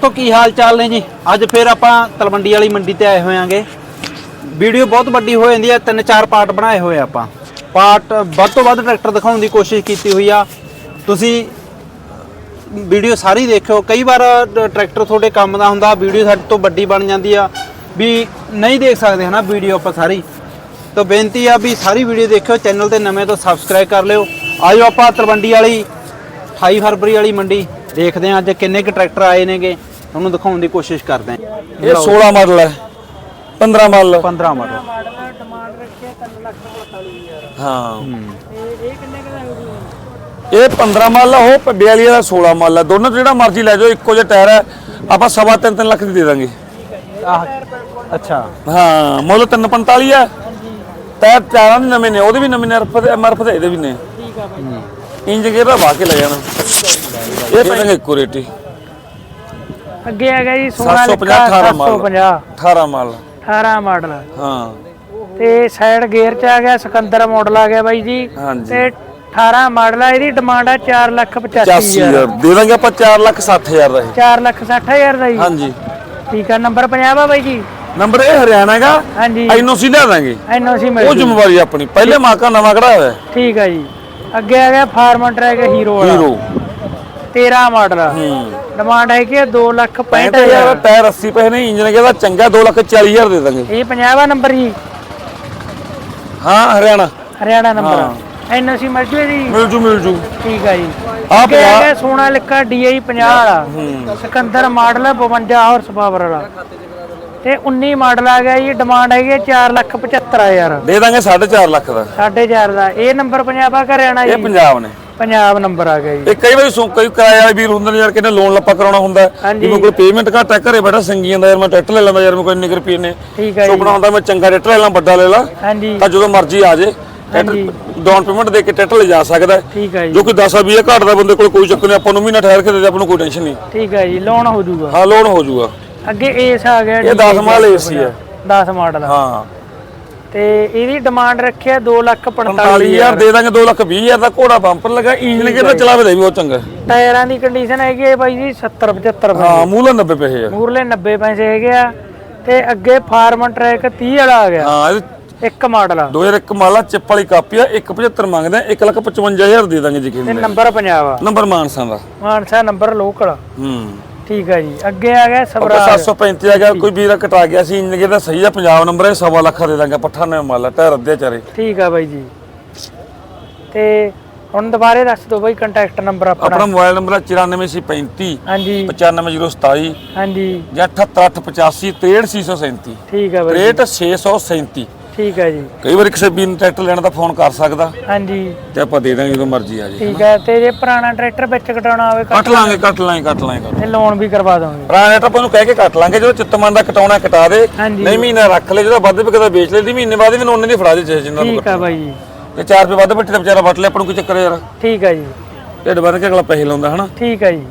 ਦੋਸਤੋ, ਕੀ ਹਾਲ ਚਾਲ ਨੇ ਜੀ? ਅੱਜ ਫਿਰ ਆਪਾਂ ਤਲਵੰਡੀ ਵਾਲੀ ਮੰਡੀ ਤੇ ਆਏ ਹੋਇਆਂਗੇ। ਵੀਡੀਓ ਬਹੁਤ ਵੱਡੀ ਹੋ ਜਾਂਦੀ ਹੈ, ਤਿੰਨ ਚਾਰ ਪਾਰਟ ਬਣਾਏ ਹੋਏ ਆਪਾਂ। ਪਾਰਟ ਵੱਧ ਤੋਂ ਵੱਧ ਟਰੈਕਟਰ ਦਿਖਾਉਣ ਦੀ ਕੋਸ਼ਿਸ਼ ਕੀਤੀ ਹੋਈ ਆ। ਤੁਸੀਂ ਵੀਡੀਓ ਸਾਰੀ ਦੇਖਿਓ। ਕਈ ਵਾਰ ਟਰੈਕਟਰ ਤੁਹਾਡੇ ਕੰਮ ਦਾ ਹੁੰਦਾ, ਵੀਡੀਓ ਸਾਡੇ ਤੋਂ ਵੱਡੀ ਬਣ ਜਾਂਦੀ ਆ। ਵੀ ਨਹੀਂ ਦੇਖ ਸਕਦੇ ਹਨਾ, ਵੀਡੀਓ ਆਪਾਂ ਸਾਰੀ। ਤਾਂ ਬੇਨਤੀ ਆ ਵੀ ਸਾਰੀ ਵੀਡੀਓ ਦੇਖਿਓ, ਚੈਨਲ ਤੇ ਨਵੇਂ ਤੋਂ ਸਬਸਕ੍ਰਾਈਬ ਕਰ ਲਿਓ। ਆਜੋ ਆਪਾਂ ਤਲਵੰਡੀ ਵਾਲੀ 28 ਫਰਵਰੀ ਵਾਲੀ ਮੰਡੀ। ਦੇਖਦੇ ਹਾਂ ਅੱਜ ਕਿੰਨੇ ਕੁ ਟਰੈਕਟਰ ਆਏ ਨੇਗੇ ਤੁਹਾਨੂੰ ਦਿਖਾਉਣ ਦੀ ਕੋਸ਼ਿਸ਼ ਕਰਦੇ ਹਾਂ। ਇਹ 16 ਮਾਡਲ ਹੈ 15 ਮਾਡਲ। 15 ਮਾਡਲ। ਹਾਂ ਇਹ 15 ਮਾਡਲ ਆ, ਉਹ 42 ਦਾ 16 ਮਾਡਲ ਹੈ ਦੋਨੋਂ ਜਿਹੜਾ ਮਰਜ਼ੀ ਲੈ ਜਾਓ ਇੱਕੋ ਜਿਹਾ ਟਾਇਰ ਹੈ ਆਪਾਂ ਸਵਾ ਤਿੰਨ ਤਿੰਨ ਲੱਖ ਦੀ ਦੇ ਦਾਂਗੇ। ਆਹ ਅੱਛਾ। ਹਾਂ ਮੁੱਲ 345 ਹੈ ਟਾਇਰ ਚਾਰਾਂ ਦੇ ਨਵੇਂ ਨੇ ਉਹਦੇ ਵੀ ਨਵੇਂ ਨੇ ਐਮਆਰਐਫ ਦੇ ਐਮਆਰਐਫ ਦੇ ਇਹਦੇ ਵੀ ਨੇ। ਇੰਜਨ ਗੇਅਰ ਦਾ ਵਾਹ ਕੇ ਲੈ ਜਾਣਾ। ਇਹ ਪੈਣਗੇ ਇੱਕੋ ਰੇਟ ਹੀ ਅੱਗੇ ਹੈਗਾ ਜੀ 750 18 ਮਾਡਲ। 750 18 ਮਾਡਲ। 18 ਮਾਡਲ। ਹਾਂ। ਤੇ ਸਾਈਡ ਗੇਅਰ ਚ ਆ ਗਿਆ ਸਿਕੰਦਰ ਮਾਡਲ ਆ ਗਿਆ ਬਾਈ ਜੀ। ਹਾਂਜੀ। ਤੇ 18 ਮਾਡਲ ਆ ਇਹਦੀ ਡਿਮਾਂਡ ਆ 4 ਲੱਖ 85 85000 ਦੇ ਦਾਂਗੇ ਆਪਾਂ 4 ਲੱਖ 60000 ਦਾ ਇਹ। 4 ਲੱਖ 60 ਹਜ਼ਾਰ ਦਾ ਜੀ। ਹਾਂਜੀ। ਠੀਕ ਆ ਨੰਬਰ 50 ਆ ਬਾਈ ਜੀ? ਨੰਬਰ ਇਹ ਹਰਿਆਣਾ ਹੈਗਾ। ਹਾਂਜੀ। ਐਨਓਸੀ ਲਿਆ ਦਾਂਗੇ। ਐਨਓਸੀ ਉਹ ਮਿਲ ਜੂ। ਜ਼ਿੰਮੇਵਾਰੀ ਆਪਣੀ। ਪਹਿਲੇ ਮਾਕਾ ਨਵਾਂ ਕਢਾਇਆ ਹੋਇਆ। ਠੀਕ ਆ ਜੀ। ਅੱਗੇ ਆ ਗਿਆ ਫਾਰਮਰ ਟਰੈਕ ਹੀਰੋ ਵਾਲਾ। ਹੀਰੋ। 13 ਮਾਡਲ। ਹੂੰ ਡਿਮਾਂਡ ਹੈ ਕਿ 2 ਲੱਖ 65 65 ਹਜ਼ਾਰ ਟਾਇਰ 80 ਪੈਸੇ ਨੇ ਇੰਜਨ ਕਿਹਦਾ ਚੰਗਾ 2 ਲੱਖ 40 ਹਜ਼ਾਰ ਦੇ ਦਾਂਗੇ। ਇਹ 50 ਆ ਨੰਬਰ ਜੀ। ਹਾਂ ਹਰਿਆਣਾ। ਹਰਿਆਣਾ ਨੰਬਰ। ਐਨਓਸੀ ਮਿਲ ਜੂ ਜੀ? ਮਿਲ ਜੂ ਮਿਲ ਜੂ। ਠੀਕ ਆ ਜੀ। ਪੰਜਾਹ- ਹੈਗਾ ਸੋਨਾ ਲਿਖਾ DI 50 ਵਾਲਾ। ਸਿਕੰਦਰ ਮਾਡਲ ਹੈ 52 ਹਾਰਸ ਪਾਵਰ ਵਾਲਾ। ਤੇ 19 ਮਾਡਲ ਆ ਗਿਆ ਜੀ ਡਿਮਾਂਡ ਹੈਗੀ 4 ਲੱਖ 75000 ਦੇ ਦਾਂਗੇ 4.5 ਲੱਖ ਦਾ। 4.5 ਦਾ। ਇਹ ਨੰਬਰ ਪੰਜਾਬ ਆ ਹਰਿਆਣਾ ਇਹ ਜੀ। ਪੰਜਾਬ ਨੇ। ਪੰਜਾਬ ਨੰਬਰ ਆ ਗਿਆ ਜੀ। ਇਹ ਕਈ ਵਾਰੀ ਸੁ- ਕਈ ਕਿਰਾਏ ਵਾਲੇ ਵੀਰ ਹੁੰਦੇ ਨੇ ਯਾਰ ਕਿਨੇ ਲੋਨ ਲੱਪਾ ਕਰਾਉਣਾ ਹੁੰਦਾ। ਹੈ। ਹਾਂਜੀ। ਪੇਮੈਂਟ ਘੱਟ ਹੈ ਘਰੇ ਬੈਠਾ ਸੰਗੀ ਜਾਂਦਾ ਯਾਰ ਮੈਂ ਟਰੈਕਟਰ ਲੈ ਲੈਂਦਾ ਯਾਰ ਮੈਂ ਕੋਈ ਇੰਨੇ ਕੁ ਰੁਪਏ ਨੇ। ਠੀਕ ਆ ਜੀ। ਸੁਪਨਾ ਹੁੰਦਾ ਮੈਂ ਚੰਗਾ ਟਰੈਕਟਰ ਲੈ ਲਾਂ ਵੱਡਾ ਲੈ ਲਾਂ ਹਾਂਜੀ। ਤਾਂ ਜਦੋਂ ਮਰਜ਼ੀ ਆ ਜੇ ਟਰੈਕਟਰ ਡਾਊਨ ਪੇਮੈਂਟ ਦੇ ਕੇ ਟਰੈਕਟਰ ਲੈ ਜਾ ਸਕਦਾ ਹੈ। ਠੀਕ ਆ ਜੀ। ਜੋ ਕੋਈ 10 20 ਘੱਟ ਦਾ ਬੰਦੇ ਕੋਲ ਕੋਈ ਚੱਕਰ ਨਹੀਂ ਆਪਾਂ ਨੂੰ ਮਹੀਨਾ ਠਹਿਰ ਕੇ ਦੇ ਦੇ ਆਪਾਂ ਨੂੰ ਕੋਈ ਟੈਨਸ਼ਨ ਨਹੀਂ। ਠੀਕ ਆ ਜੀ ਲੋਨ ਹੋ ਜਾਊਗਾ। ਹਾਂ ਲੋਨ ਹੋ ਜਾਊਗਾ। ਅੱਗੇ ਏਸ ਆ ਗਿਆ ਇਹ 10 ਮਾਡਲ ਏਸੀ ਹੈ 10 ਮਾਡਲ ਹਾਂ। ਤੇ ਇਹਦੀ ਡਿਮਾਂਡ ਰੱਖਿਆ 2 ਲੱਖ 45000 45000 ਦੇ ਦਾਂਗੇ 2 ਲੱਖ 20000 ਦਾ ਘੋੜਾ ਬੰਪਰ ਲੱਗਾ ਇੰਜਨ ਕਿਹਦਾ ਚਲਾਵੇ ਦੇ ਵੀ ਬਹੁਤ ਚੰਗਾ। ਟਾਇਰਾਂ ਦੀ ਕੰਡੀਸ਼ਨ ਹੈਗੀ ਹੈ ਬਾਈ ਜੀ 70 75 ਹਾਂ ਮੂਲਾ 90 ਪੈਸੇ ਆ। ਮੂਰਲੇ 90 ਪੈਸੇ ਹੈਗੇ ਆ। ਤੇ ਅੱਗੇ ਫਾਰਮਰ ਟਰੈਕ 30 ਵਾਲਾ ਆ ਗਿਆ। ਹਾਂ ਇੱਕ ਮਾਡਲ ਆ। 2001 ਮਾਲਾ ਚਿੱਪ ਵਾਲੀ ਕਾਪੀ ਆ 175 ਮੰਗਦੇ ਆ 1 ਲੱਖ 55000 ਦੇ ਦਾਂਗੇ ਜੀ ਕਿੰਨੇ ਨੰਬਰ ਪੰਜਾਬ ਆ। ਨੰਬਰ ਮਾਨਸਾ ਦਾ। ਮਾਨਸਾ ਨੰਬਰ ਲੋਕਲ ਹੂੰ। ਠੀਕ ਆ ਜੀ। ਅੱਗੇ ਆ ਗਿਆ ਸਵਰਾਜ। 735 ਆ ਗਿਆ ਕੋਈ ਵੀਰਾ ਕਟਾ ਗਿਆ ਸੀ ਇੰਜਨ ਕਿਹਦਾ ਸਹੀ ਆ ਪੰਜਾਬ ਨੰਬਰ ਹੈ ਸਵਾ ਲੱਖ ਦੇ ਦਾਂਗੇ ਪੱਠਾ ਨੇ ਮਾਲਾ ਟਾਇਰ ਅੱਧੇ ਚਾਰੇ। ਠੀਕ ਆ ਬਾਈ ਜੀ। ਤੇ ਹੁਣ ਦੁਬਾਰੇ ਦੱਸ ਦਿਓ ਬਾਈ ਕੰਟੈਕਟ ਨੰਬਰ ਆਪਣਾ। ਆਪਣਾ ਮੋਬਾਈਲ ਨੰਬਰ ਹੈ 94035 ਹਾਂਜੀ। 95027 ਹਾਂਜੀ। ਜਾਂ 78885 63637 ਠੀਕ ਆ ਬਾਈ 637 ਠੀਕ ਆ ਜੀ। ਕਈ ਵਾਰ ਕਿਸੇ ਵੀ ਟਰੈਕਟਰ ਲੈਣ ਦਾ ਫੋਨ ਕਰ ਸਕਦਾ ਹਾਂਜੀ। ਤੇ ਆਪਾਂ ਦੇ ਦਾਂਗੇ ਜਦੋਂ ਮਰਜ਼ੀ ਆ ਜੇ ਠੀਕ ਹੈ ਤੇ ਜੇ ਪੁਰਾਣਾ ਟਰੈਕਟਰ ਵਿੱਚ ਕਟਾਉਣਾ ਹੋਵੇ ਕੱਟ ਲਾਂਗੇ ਕੱਟ ਲਾਂਗੇ ਕੱਟ ਲਾਂਗੇ। ਤੇ ਲੋਨ ਵੀ ਕਰਵਾ ਦੋਗੇ। ਪੁਰਾਣਾ ਟਰੈਕਟਰ ਆਪਾਂ ਨੂੰ ਕਹਿ ਕੇ ਕੱਟ ਲਾਂਗੇ ਜਦੋਂ ਚਿੱਤਮਨ ਦਾ ਕਟਾਉਣਾ ਕਟਾ ਦੇ ਹਾਂਜੀ। ਨਹੀਂ ਮਹੀਨਾ ਰੱਖ ਲੈ ਜਦੋਂ ਵੱਧ ਵੀ ਕਦਾ ਵੇਚ ਲੈ ਦੀ ਮਹੀਨੇ ਬਾਅਦ ਵੀ ਉਹਨੇ ਦੀ ਫੜਾ ਦੇ ਚਾਹੇ ਜਿੰਨਾ ਨੂੰ ਠੀਕ ਆ ਬਾਈ। ਜੀ ਤੇ 4 ਰੁਪਏ ਵੱਧ ਬੱਟੀ ਦਾ ਵਿਚਾਰਾ ਵੱਟ ਲੈ ਆਪਾਂ ਨੂੰ ਕੀ ਚੱਕਰ ਹੈ ਯਾਰ। ਠੀਕ ਆ ਜੀ। ਢਿੱਡ ਬੰਨ ਕੇ ਅਗਲਾ ਪੈਸੇ ਲਾਉਂਦਾ ਹਨਾ? ਠੀਕ ਆ ਜੀ।